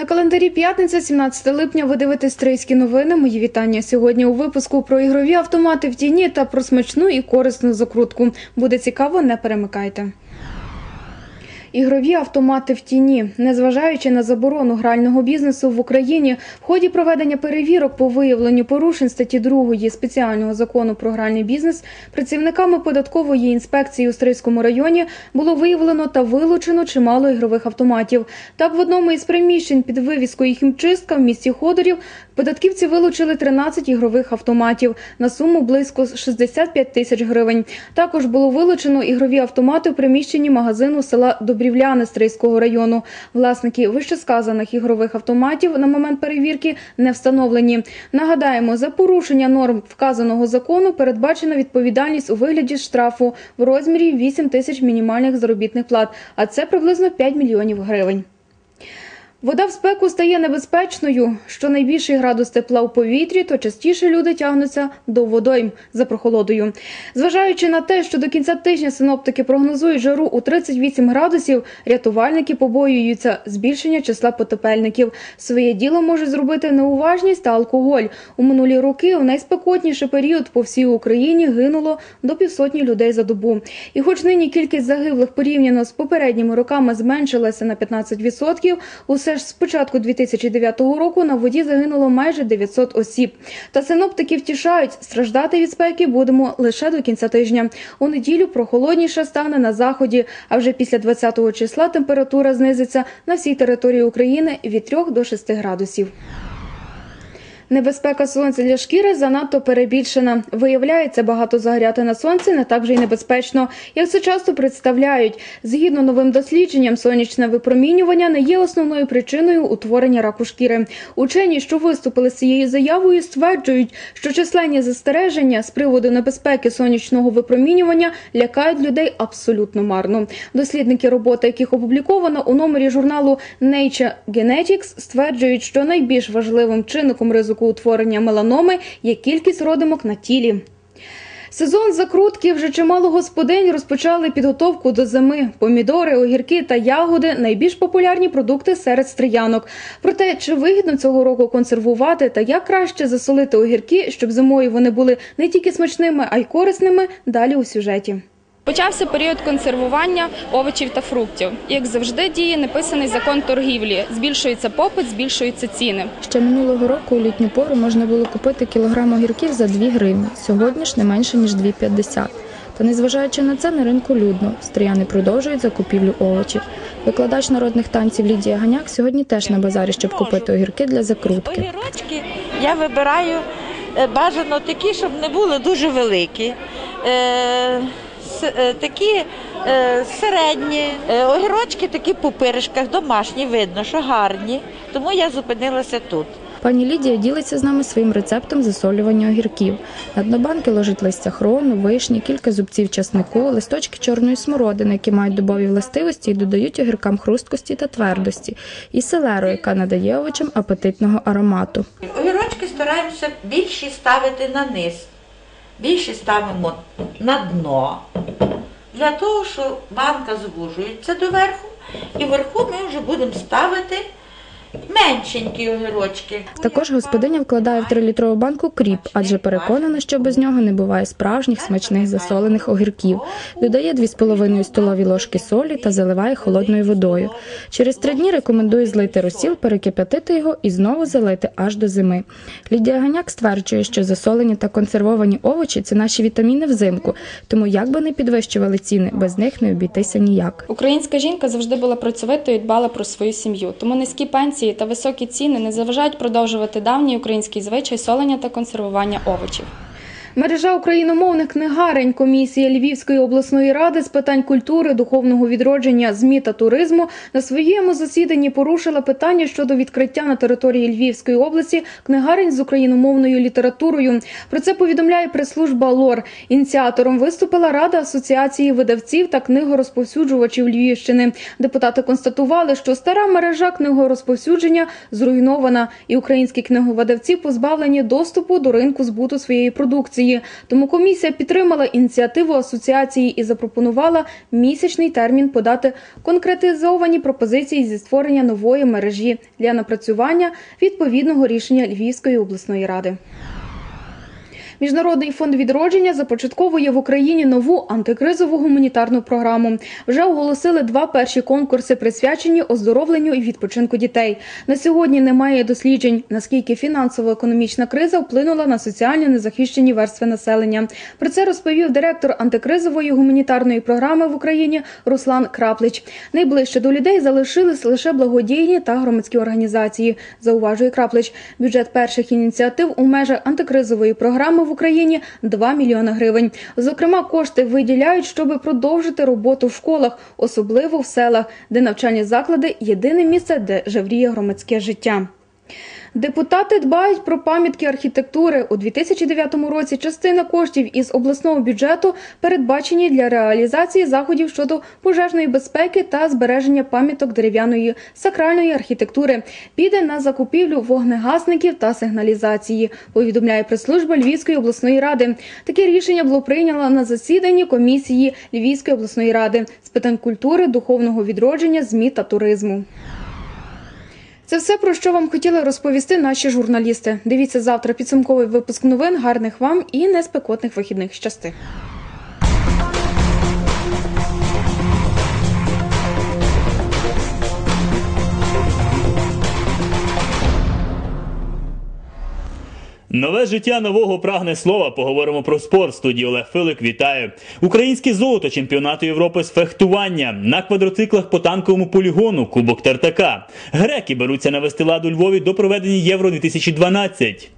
На календарі п'ятниця, 17 липня. Ви дивитесь трейські новини. Мої вітання сьогодні у випуску про ігрові автомати в тіні та про смачну і корисну закрутку. Буде цікаво, не перемикайте. Ігрові автомати в тіні, незважаючи на заборону грального бізнесу в Україні, в ході проведення перевірок по виявленню порушень статті 2 спеціального закону про гральний бізнес, працівниками податкової інспекції у Стрийському районі було виявлено та вилучено чимало ігрових автоматів. Так, в одному із приміщень під вивіскою хімчистка в місті Ходорів податківці вилучили 13 ігрових автоматів на суму близько 65 тисяч гривень. Також було вилучено ігрові автомати в приміщенні магазину села Добрівляни Стрийського району. Власники вищесказаних ігрових автоматів на момент перевірки не встановлені. Нагадаємо, за порушення норм вказаного закону передбачена відповідальність у вигляді штрафу в розмірі 8 тисяч мінімальних заробітних плат, а це приблизно 5 мільйонів гривень. Вода в спеку стає небезпечною. Що найбільший градус тепла у повітрі, то частіше люди тягнуться до водойм за прохолодою. Зважаючи на те, що до кінця тижня синоптики прогнозують жару у 38 градусів, рятувальники побоюються збільшення числа потопельників. Своє діло можуть зробити неуважність та алкоголь. У минулі роки в найспекотніший період по всій Україні гинуло до півсотні людей за добу. І хоч нині кількість загиблих порівняно з попередніми роками зменшилася на 15%, усе ж з початку 2009 року на воді загинуло майже 900 осіб. Та синоптики втішають, страждати від спеки будемо лише до кінця тижня. У неділю прохолодніше стане на заході, а вже після 20 числа температура знизиться на всій території України від 3 до 6 градусів. Небезпека сонця для шкіри занадто перебільшена. Виявляється, багато загоряти на сонці не так вже й небезпечно, як це часто представляють. Згідно новим дослідженням, сонячне випромінювання не є основною причиною утворення раку шкіри. Учені, що виступили з цією заявою, стверджують, що численні застереження з приводу небезпеки сонячного випромінювання лякають людей абсолютно марно. Дослідники роботи, яких опубліковано у номері журналу Nature Genetics, стверджують, що найбільш важливим чинником ризику утворення меланоми є кількість родимок на тілі. Сезон закрутки вже чимало господинь розпочали підготовку до зими. Помідори, огірки та ягоди найбільш популярні продукти серед стріянок. Проте чи вигідно цього року консервувати та як краще засолити огірки, щоб зимою вони були не тільки смачними, а й корисними. Далі у сюжеті. Почався період консервування овочів та фруктів. Як завжди, діє неписаний закон торгівлі. Збільшується попит, збільшуються ціни. Ще минулого року у літню пору можна було купити кілограм огірків за 2 гривні. Сьогодні ж не менше ніж 2,50. Та незважаючи на це, на ринку людно. Стріяни продовжують закупівлю овочів. Викладач народних танців Лідія Ганяк сьогодні теж на базарі, щоб купити огірки для закрутки. Огірочки я вибираю е, бажано такі, щоб не були дуже великі. Е, Такі е, середні, Е, огірочки такі по пиришках, домашні, видно, що гарні. Тому я зупинилася тут. Пані Лідія ділиться з нами своїм рецептом засолювання огірків. На дно банки ложить листя хрону, вишні, кілька зубців часнику, листочки чорної смородини, які мають дубові властивості і додають огіркам хрусткості та твердості, і селеру, яка надає овочам апетитного аромату. Огірочки стараємося більші ставити на низ, більші ставимо на дно, для того, що банка звужується доверху, і вверху ми вже будемо ставити меншенькі огірочки. Також господиня вкладає в трилітрову банку кріп, адже переконана, що без нього не буває справжніх смачних засолених огірків. Додає 2,5 столові ложки солі та заливає холодною водою. Через три дні рекомендує злити розсіл, перекип'ятити його і знову залити аж до зими. Лідія Ганяк стверджує, що засолені та консервовані овочі це наші вітаміни взимку, тому як би не підвищували ціни, без них не обійтися ніяк. Українська жінка завжди була працьовитою і дбала про свою сім'ю. Тому низькі пенсії та високі ціни не заважають продовжувати давній український звичай солення та консервування овочів. Мережа україномовних книгарень комісія Львівської обласної ради з питань культури, духовного відродження, змі та туризму на своєму засіданні порушила питання щодо відкриття на території Львівської області книгарень з україномовною літературою. Про це повідомляє прес-служба ЛОР. Ініціатором виступила Рада асоціації видавців та книгорозповсюджувачів Львівщини. Депутати констатували, що стара мережа книгорозповсюдження зруйнована, і українські книговидавці позбавлені доступу до ринку збуту своєї продукції. Української. Тому комісія підтримала ініціативу асоціації і запропонувала місячний термін подати конкретизовані пропозиції зі створення нової мережі для напрацювання відповідного рішення Львівської обласної ради. Міжнародний фонд відродження започатковує в Україні нову антикризову гуманітарну програму. Вже оголосили два перші конкурси, присвячені оздоровленню і відпочинку дітей. На сьогодні немає досліджень, наскільки фінансово-економічна криза вплинула на соціально незахищені верстви населення. Про це розповів директор антикризової гуманітарної програми в Україні Руслан Краплич. Найближче до людей залишились лише благодійні та громадські організації. Зауважує Краплич. Бюджет перших ініціатив у межах антикризової програми в Україні 2 мільйони гривень. Зокрема, кошти виділяють, щоб продовжити роботу в школах, особливо в селах, де навчальні заклади єдине місце, де жевріє громадське життя. Депутати дбають про пам'ятки архітектури. У 2009 році частина коштів із обласного бюджету передбачені для реалізації заходів щодо пожежної безпеки та збереження пам'яток дерев'яної сакральної архітектури. Піде на закупівлю вогнегасників та сигналізації. Повідомляє прес-служба Львівської обласної ради. Таке рішення було прийнято на засіданні комісії Львівської обласної ради з питань культури, духовного відродження, змі та туризму. Це все про що вам хотіли розповісти наші журналісти. Дивіться завтра підсумковий випуск новин. Гарних вам і неспекотних вихідних. Щасти. Нове життя нового прагне слова. Поговоримо про спорт. Студії Олег Филик вітаю. Українське золото чемпіонату Європи з фехтування на квадроциклах по танковому полігону Кубок Тартака. Греки беруться навести ладу Львові до проведення Євро 2012.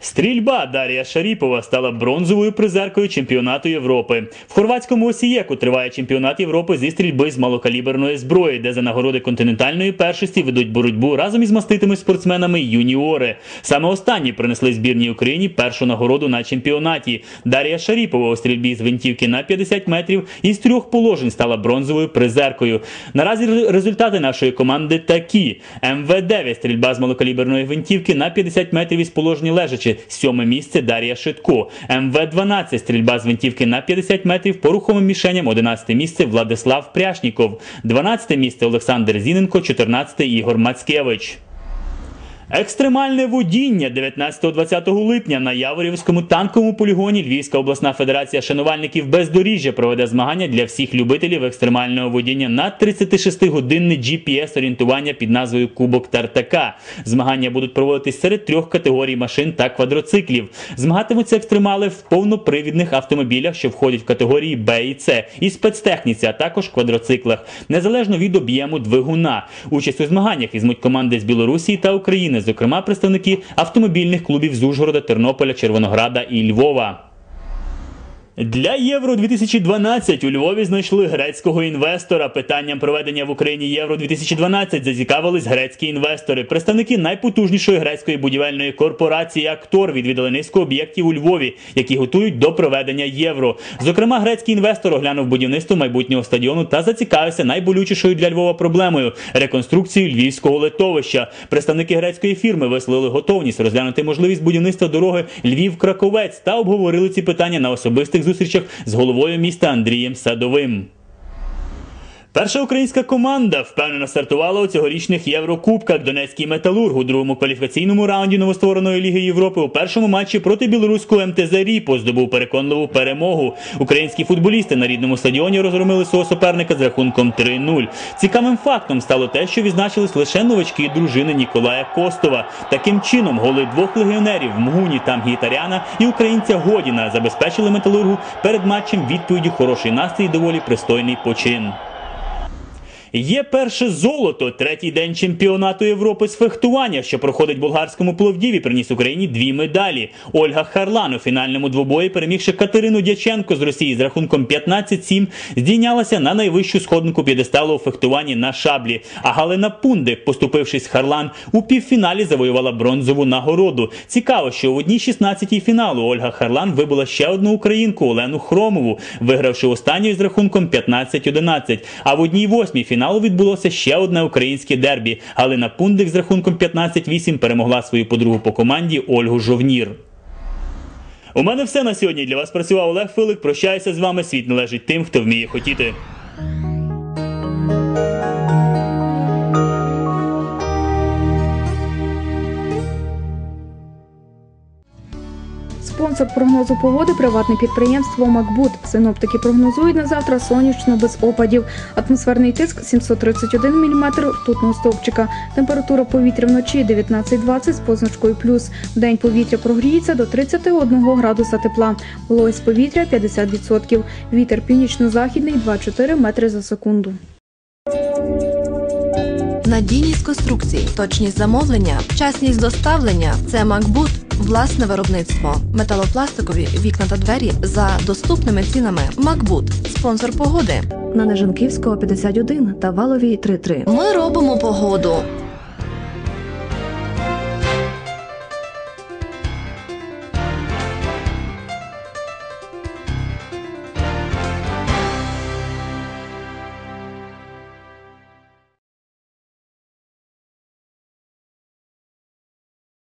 Стрільба Дарія Шаріпова стала бронзовою призеркою чемпіонату Європи. В хорватському Осієку триває чемпіонат Європи зі стрільби з малокаліберної зброї, де за нагороди континентальної першості ведуть боротьбу разом із маститими спортсменами юніори. Саме останні принесли збірній Україні першу нагороду на чемпіонаті. Дарія Шаріпова у стрільбі з гвинтівки на 50 метрів із трьох положень стала бронзовою призеркою. Наразі результати нашої команди такі: МВ-9 стрільба з малокаліберної гвинтівки на 50 метрів із положення лежачи. Сьоме місце Дар'я Шитко. МВ-12 стрільба з винтівки на 50 метрів по рухомим мішеням. 11 місце Владислав Пряшніков. 12 місце Олександр Зіненко. 14 Ігор Мацкевич. Екстремальне водіння 19-20 липня на Яворівському танковому полігоні Львівська обласна федерація шанувальників бездоріжжя проведе змагання для всіх любителів екстремального водіння на 36-годинне GPS-орієнтування під назвою Кубок Тартака. Змагання будуть проводитись серед трьох категорій машин та квадроциклів. Змагатимуться екстремали в повнопривідних автомобілях, що входять в категорії Б і С, і спецтехніці, а також квадроциклах, незалежно від об'єму двигуна. Участь у змаганнях візьмуть команди з Білорусі та України зокрема представники автомобільних клубів з Ужгорода, Тернополя, Червонограда і Львова. Для Євро 2012 у Львові знайшли грецького інвестора. Питанням проведення в Україні Євро 2012 зацікавились грецькі інвестори. Представники найпотужнішої грецької будівельної корпорації Актор відвідали низку об'єктів у Львові, які готують до проведення євро. Зокрема, грецький інвестор оглянув будівництво майбутнього стадіону та зацікавився найболючішою для Львова проблемою реконструкцією львівського литовища. Представники грецької фірми висловили готовність розглянути можливість будівництва дороги Львів-Краковець та обговорили ці питання на особистих зустрічах з головою міста Андрієм Садовим. Перша українська команда впевнено стартувала у цьогорічних Єврокубках. Донецький металург у другому кваліфікаційному раунді новоствореної Ліги Європи у першому матчі проти білоруського МТЗ Ріпо здобув переконливу перемогу. Українські футболісти на рідному стадіоні розгромили свого суперника з рахунком 3-0. Цікавим фактом стало те, що відзначились лише новачки дружини Ніколая Костова. Таким чином, голи двох легіонерів Мгуні та Мгітаряна і українця Годіна забезпечили металургу перед матчем відповіді хороший настрій і доволі пристойний почин. Є перше золото. Третій день чемпіонату Європи з фехтування, що проходить в болгарському Пловдіві, приніс Україні дві медалі. Ольга Харлан у фінальному двобої, перемігши Катерину Дяченко з Росії з рахунком 15-7, здійнялася на найвищу сходинку п'єдесталу у фехтуванні на шаблі. А Галина Пундик, поступившись Харлан, у півфіналі завоювала бронзову нагороду. Цікаво, що в одній 16-й фіналу Ольга Харлан вибула ще одну українку Олену Хромову, вигравши останню з рахунком 15-11. А в одній восьмій фіналу фіналу відбулося ще одне українське дербі. Галина Пундик з рахунком 15-8 перемогла свою подругу по команді Ольгу Жовнір. У мене все на сьогодні. Для вас працював Олег Филик. Прощаюся з вами. Світ належить тим, хто вміє хотіти. Спонсор прогнозу погоди приватне підприємство Макбут. Синоптики прогнозують на завтра сонячно без опадів. Атмосферний тиск 731 мм ртутного стовпчика. Температура повітря вночі 19-20 з позначкою плюс. Вдень повітря прогріється до 31 градуса тепла. Вологість повітря 50%. Вітер північно-західний 2-4 метри за секунду. Надійність конструкцій, точність замовлення, вчасність доставлення це Макбут, власне виробництво, металопластикові вікна та двері за доступними цінами. Макбут, спонсор погоди. на Нежанківського 51 та Валовій 33. Ми робимо погоду.